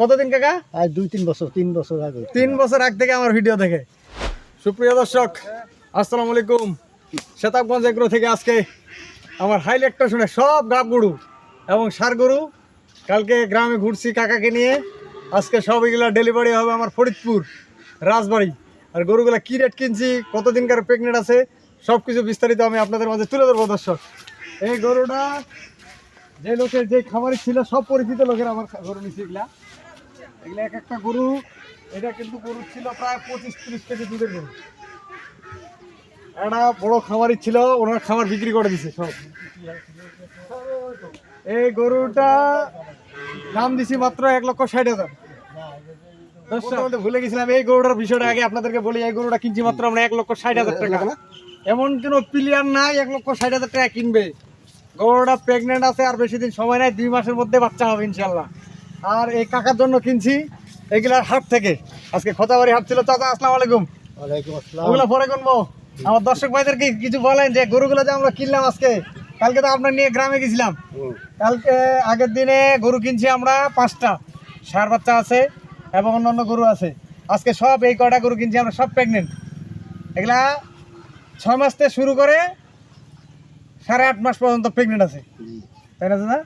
কতদিন কাকা? আজ দুই তিন বছর তিন বছর আগে। তিন বছর আগ থেকে আমার ভিডিও দেখে। সুপ্রিয় দর্শক আসসালামু আলাইকুম। শতাবগঞ্জ এগ্রো থেকে আজকে আমার হাইলাইটটা শুনে সব গাব গরু এবং সার গরু। কালকে গ্রামে ঘুরছি কাকাকে নিয়ে। আজকে সব এগুলো ডেলিভারি হবে আমার ফরিদপুর রাজবাড়ি। আর গরুগুলা কী রেট কিনছি কতদিনকার প্রেগনেন্ট আছে সব কিছু বিস্তারিত আমি আপনাদের মাঝে তুলে ধরবো দর্শক। এই গরুটা যে লোকের যে খামারি ছিল সব পরিচিত লোকের আমার গরু এগুলা। এগুলো এক একটা গরু এটা কিন্তু গরু ছিল প্রায় পঁচিশ তিরিশ কেজি দুধের গরু। একটা বড় খামারি ছিল ওনার খামার বিক্রি করে দিছে সব। এই গরুটা দাম দিছি মাত্র এক লক্ষ ষাট হাজার। ভুলে গেছিলাম এই গরুটার বিষয়টা আগে আপনাদেরকে বলি এই গরুটা কিনছি মাত্র আমরা এক লক্ষ ষাট হাজার টাকা। এমন কোনো প্লেয়ার নাই এক লক্ষ ষাট হাজার টাকা কিনবে। গরুটা প্রেগনেন্ট আছে আর বেশি দিন সময় নাই দুই মাসের মধ্যে বাচ্চা হবে ইনশাল্লাহ আর এই কাকার জন্য কিনছি এগুলার হাট থেকে। আজকে খতাবাড়ি হাট ছিল। চাচা আসসালামু আলাইকুম। ওয়ালাইকুম আসসালাম। ওগুলো পরে কিনবো আমার দর্শক ভাইদেরকে কিছু বলেন যে গরুগুলো যে আমরা কিনলাম আজকে কালকে তো আপনার নিয়ে গ্রামে গেছিলাম। কালকে আগের দিনে গরু কিনছি আমরা পাঁচটা। সার বাচ্চা আছে এবং অন্যান্য গরু আছে। আজকে সব এই কটা গরু কিনছি আমরা সব প্রেগনেন্ট এগুলা ছয় মাস থেকে শুরু করে সাড়ে আট মাস পর্যন্ত প্রেগনেন্ট আছে। তাই না দাদা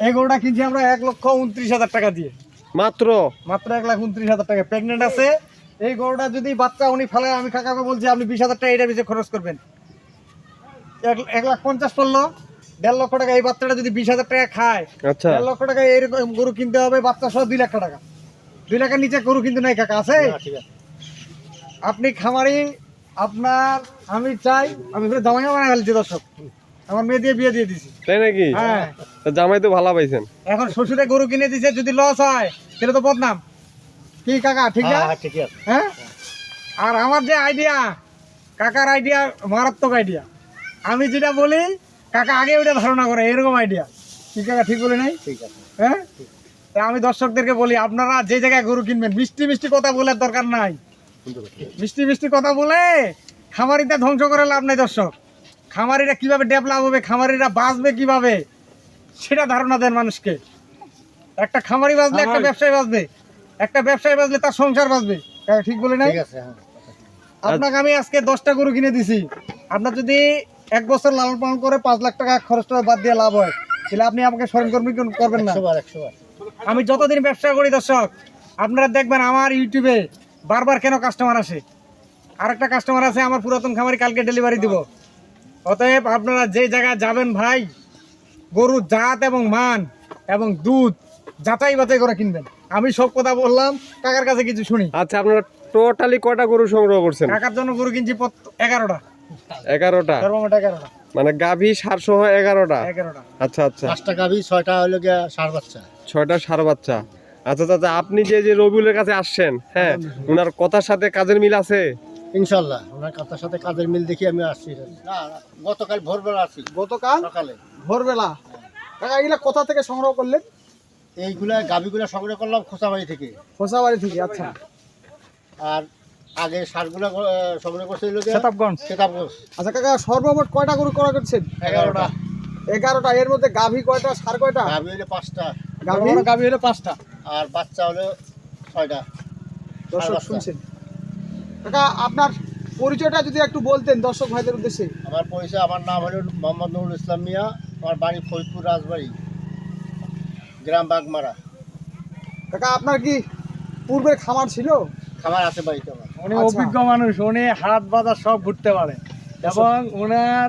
এই গরুটা কিনছি আমরা এক লক্ষ উনত্রিশ হাজার টাকা দিয়ে। মাত্র? মাত্র এক লাখ উনত্রিশ হাজার টাকা। প্রেগনেন্ট আছে। এই গরুটা যদি বাচ্চা উনি ফেলে আমি কাকাকে বলছি আপনি বিশ হাজার টাকা এটা খরচ করবেন। এক- লাখ পঞ্চাশ পড়ল। দেড় লক্ষ টাকা এই বাচ্চাটা যদি বিশ হাজার টাকা খায় আচ্ছা। দেড় লক্ষ টাকা এরকম গরু কিনতে হবে বাচ্চা সহ দুই লাখ টাকা। দুই লাখের নিচে গরু কিন্তু নাই কাকা আছে? আপনি খামারি আপনার আমি চাই আমি জামাইও বানাই ফেলছি দর্শক। আমার মেয়ে দিয়ে বিয়ে দিয়ে দিছি। তাই নাকি? হ্যাঁ। তা জামাই তো ভালো পাইছেন। এখন শ্বশুরে গরু কিনে দিছে যদি লস হয় তাহলে তো বদনাম। কি কাকা ঠিক না? হ্যাঁ হ্যাঁ, ঠিকই আছে। হ্যাঁ? আর আমার যে আইডিয়া কাকার আইডিয়া মারাত্মক আইডিয়া আমি যেটা বলি কাকা আগে ওটা ধারণা করে এরকম আইডিয়া কি কাকা ঠিক বলে নাই? ঠিক আছে। হ্যাঁ? তা আমি দর্শকদেরকে বলি আপনারা যে জায়গায় গরু কিনবেন মিষ্টি মিষ্টি কথা বলার দরকার নাই। মিষ্টি মিষ্টি কথা বলে খামারিটা ধ্বংস করে লাভ নাই দর্শক। খামারিরা কীভাবে ডেভেলপ হবে খামারিরা বাঁচবে কীভাবে সেটা ধারণা দেন মানুষকে। একটা খামারি বাঁচলে একটা ব্যবসায়ী বাঁচবে একটা ব্যবসায়ী বাঁচলে তার সংসার বাঁচবে। ঠিক বলে নাই? আছে হ্যাঁ। আপনাকে আমি আজকে দশটা গরু কিনে দিছি। আপনার যদি এক বছর লালন পালন করে পাঁচ লাখ টাকা খরচ করে বাদ দিয়ে লাভ হয় তাহলে আপনি আমাকে স্মরণ করবেন না। আমি যতদিন ব্যবসা করি দর্শক আপনারা দেখবেন আমার ইউটিউবে বারবার কেন কাস্টমার আসে? আরেকটা কাস্টমার আছে আমার পুরাতন খামারি কালকে ডেলিভারি দিব। অতএব আপনারা যে জায়গায় যাবেন ভাই গরুর জাত এবং মান এবং দুধ যাচাই বাছাই করে কিনবেন। আমি সব কথা বললাম কাকার কাছে কিছু শুনি। আচ্ছা আপনারা টোটালি কটা গরু সংগ্রহ করছেন? কাকার জন্য গরু কিনছি এগারোটা। এগারোটা? সর্বমোট এগারোটা। মানে গাভী সার সহ এগারোটা? এগারোটা। আচ্ছা আচ্ছা। পাঁচটা গাভি ছয়টা হলো গিয়া সার বাচ্চা। ছয়টা সার বাচ্চা। আচ্ছা চাচা আপনি যে যে রবিউলের কাছে আসছেন হ্যাঁ ওনার কথার সাথে কাজের মিল আছে? ইনশাল্লাহ। ওনার কথার সাথে কাজের মিল দেখি আমি আসছি। না গতকাল ভোরবেলা আসি গতকাল? সকালে। ভোরবেলা? কাকা এগুলা কোথা থেকে সংগ্রহ করলেন? এইগুলা গাভিগুলা সংগ্রহ করলাম খোসাবাড়ি থেকে। খোসাবাড়ি থেকে আচ্ছা। আর আগে সারগুলা সংগ্রহ করছে হলো গিয়া সেতাবগঞ্জ। সেতাবগঞ্জ। আচ্ছা কাকা সর্বমোট কয়টা গরু করা করছেন? এগারোটা। এগারোটা। এর মধ্যে গাভী কয়টা সার কয়টা? গাভি হলো পাঁচটা। গাভী? গাভী হলো পাঁচটা। আর বাচ্চা হলো ছয়টা। দর্শক শুনছেন। কাকা আপনার পরিচয়টা যদি একটু বলতেন দর্শক ভাইদের উদ্দেশ্যে। আমার পরিচয় আমার নাম হলো মোহাম্মদ নুরুল ইসলাম মিয়া। আমার বাড়ি ফরিদপুর রাজবাড়ি গ্রাম বাগমারা। কাকা আপনার কি পূর্বে খামার ছিল? খামার আছে বাড়িতে আমার। উনি আচ্ছা। অভিজ্ঞ মানুষ উনি হাট বাজার সব ঘুরতে পারে। এবং ওনার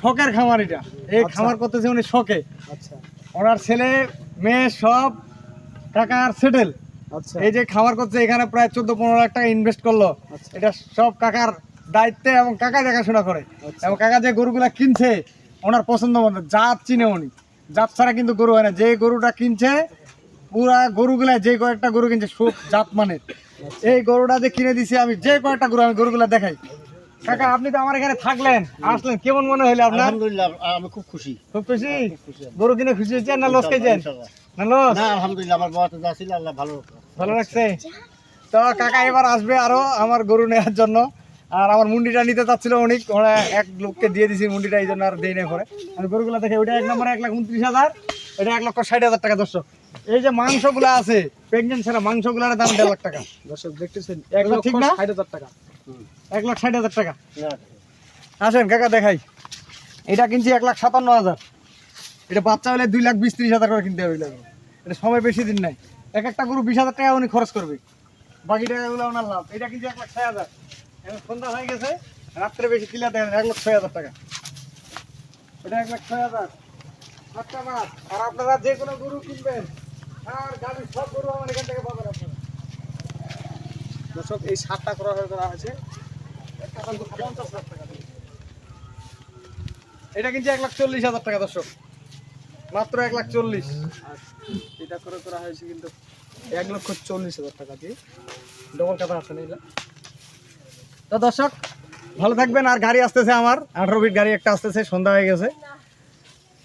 শখের খামার এটা। এই খামার করতেছে উনি শখে। আচ্ছা। ওনার ছেলে মেয়ে সব টাকার সেটেল আচ্ছা এই যে খামার করছে এখানে প্রায় চোদ্দ পনেরো লাখ টাকা ইনভেস্ট করল। আচ্ছা। এটা সব কাকার দায়িত্বে এবং কাকা দেখাশোনা করে। আচ্ছা। এবং কাকা যে গরুগুলা কিনছে ওনার পছন্দ মতো জাত চিনে উনি। জাত ছাড়া কিন্তু গরু হয় না। যে গরুটা কিনছে পুরা গরুগুলা যে কয়েকটা গরু কিনছে সব জাত মানের। আচ্ছা। এই গরুটা যে কিনে দিছি আমি যে কয়েকটা গরু আমি গরুগুলা দেখাই। কাকা আপনি তো আমার এখানে থাকলেন আসলেন কেমন মনে হইল আপনার? আলহামদুলিল্লাহ আমি খুব খুশি। খুব খুশি? খুশি। গরু কিনে খুশি হয়েছেন না লস খেয়েছেন? না লস না আলহামদুলিল্লাহ আমার বাবা তো যা ছিল আল্লাহ ভালো ভালো লাগছে? তো কাকা এবার আসবে আরও আমার গরু নেওয়ার জন্য। আর আমার মুন্ডিটা নিতে চাচ্ছিল অনেক ওরা এক লোককে দিয়ে দিছি মুন্ডিটা এই জন্য আর দেই না করে আমি গরুগুলো দেখে ওইটা এক নম্বরে এক লাখ উনত্রিশ হাজার এটা এক লক্ষ ষাট হাজার টাকা দর্শক। এই যে মাংসগুলো আছে প্রেগনেন্ট ছাড়া মাংসগুলোর দাম দেড় লাখ টাকা। দর্শক দেখতেছেন এক লক্ষ লক্ষ না? ষাট হাজার টাকা। এক লাখ ষাট হাজার টাকা। আসেন কাকা দেখাই। এটা কিনছি এক লাখ সাতান্ন হাজার। এটা বাচ্চা হলে দুই লাখ বিশ ত্রিশ হাজার করে কিনতে হবে। এটা সময় বেশি দিন নাই। এক একটা গরু বিশ হাজার টাকা উনি খরচ করবে। বাকি টাকাগুলো ওনার লাভ। এটা কিনছি এক লাখ ছয় হাজার। এখন সন্ধ্যা হয়ে গেছে, রাত্রে বেশি কিলা দেন এক লাখ ছয় হাজার টাকা। এটা এক লাখ ছয় হাজার। সাতটা মাছ আর আপনারা যে কোনো গরু কিনবেন, আর গাড়ির সব গরু আমার এখান থেকে পাবেন আপনারা। দর্শক, এই সাতটা করা হয়ে করা হয়েছে। পঞ্চাশ লাখ টাকা। এটা কিনছি এক লাখ চল্লিশ হাজার টাকা, দর্শক। মাত্র এক লাখ চল্লিশ। এটা করে করা হয়েছে কিন্তু এক লক্ষ চল্লিশ হাজার টাকা দিয়ে। ডবল কাটা আছে না তো দর্শক ভালো থাকবেন। আর গাড়ি আসতেছে আমার। আঠারো ফিট গাড়ি একটা আসতেছে সন্ধ্যা হয়ে গেছে।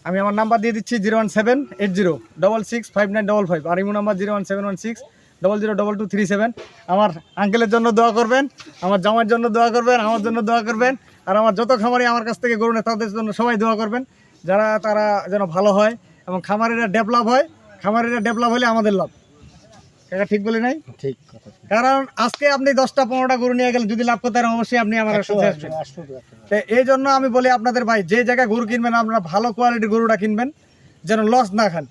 আমি আমার নাম্বার দিয়ে দিচ্ছি zero one seven eight zero double six five nine double five আর imo number zero one seven one six double zero double two three seven. আমার আঙ্কেলের জন্য দোয়া করবেন আমার জামার জন্য দোয়া করবেন আমার জন্য দোয়া করবেন আর আমার যত খামারি আমার কাছ থেকে গরু নেয় তাদের জন্য সবাই দোয়া করবেন। যারা তারা যেন ভালো হয় এবং খামারিরা ডেভেলপ হয় খামারিরা ডেভেলপ হলে আমাদের লাভ। কাকা ঠিক বলি নাই? ঠিক কারণ আজকে আপনি দশটা পনেরোটা গরু নিয়ে গেলে যদি লাভ করতে পারেন অবশ্যই আপনি আমার সাথে আসবেন। তো এই জন্য আমি বলি আপনাদের ভাই যে জায়গায় গরু কিনবেন আপনারা ভালো কোয়ালিটির গরুটা কিনবেন যেন লস না খান।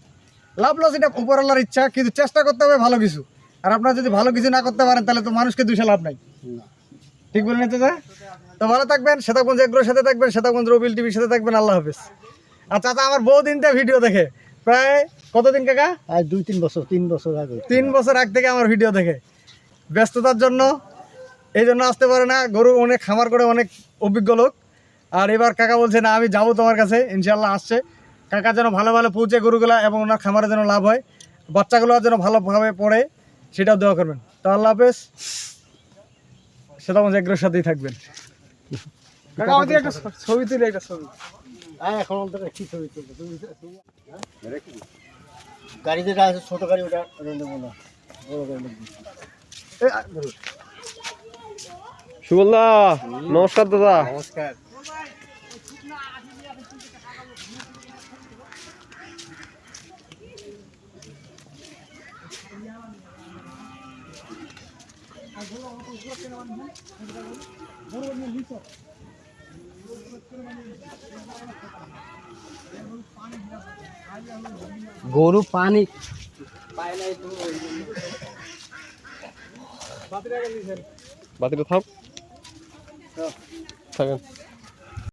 লাভ লস এটা উপরওয়ালার ইচ্ছা কিন্তু চেষ্টা করতে হবে ভালো কিছু। আর আপনারা যদি ভালো কিছু না করতে পারেন তাহলে তো মানুষকে দুশো লাভ নাই। ঠিক বলেন চাচা তো ভালো থাকবেন শ্বেতাগঞ্জ এগ্রোর সাথে থাকবেন শ্বেতাগঞ্জ রবিল টিভির সাথে থাকবেন আল্লাহ হাফিজ। আর চাচা আমার বহুদিন থেকে ভিডিও দেখে। প্রায় কতদিন কাকা? আজ দুই তিন বছর তিন বছর আগে। তিন বছর আগ থেকে আমার ভিডিও দেখে। ব্যস্ততার জন্য এই জন্য আসতে পারে না। গরু অনেক খামার করে অনেক অভিজ্ঞ লোক। আর এবার কাকা বলছে না আমি যাব তোমার কাছে। ইনশাল্লাহ আসছে। কাকা যেন ভালো ভালো পৌঁছে গরুগুলা এবং ওনার খামারে যেন লাভ হয়। বাচ্চাগুলো যেন ভালোভাবে পড়ে সেটাও দেওয়া করবেন। তো আল্লাহ হাফেজ। সেটা আমাদের এগ্রোর সাথেই থাকবেন। কাকা আমাদের একটা ছবি তুলে একটা ছবি। এখন অন্তত কি ছবি তুলবে। তুমি তুমি- হ্যাঁ? গাড়ি যেটা আছে ছোট গাড়ি ওটা নেব না। বড় গাড়ি নেব। নমস্কার দাদা। নমস্কার। গরু পানি। বাতিটা থাক থাকেন।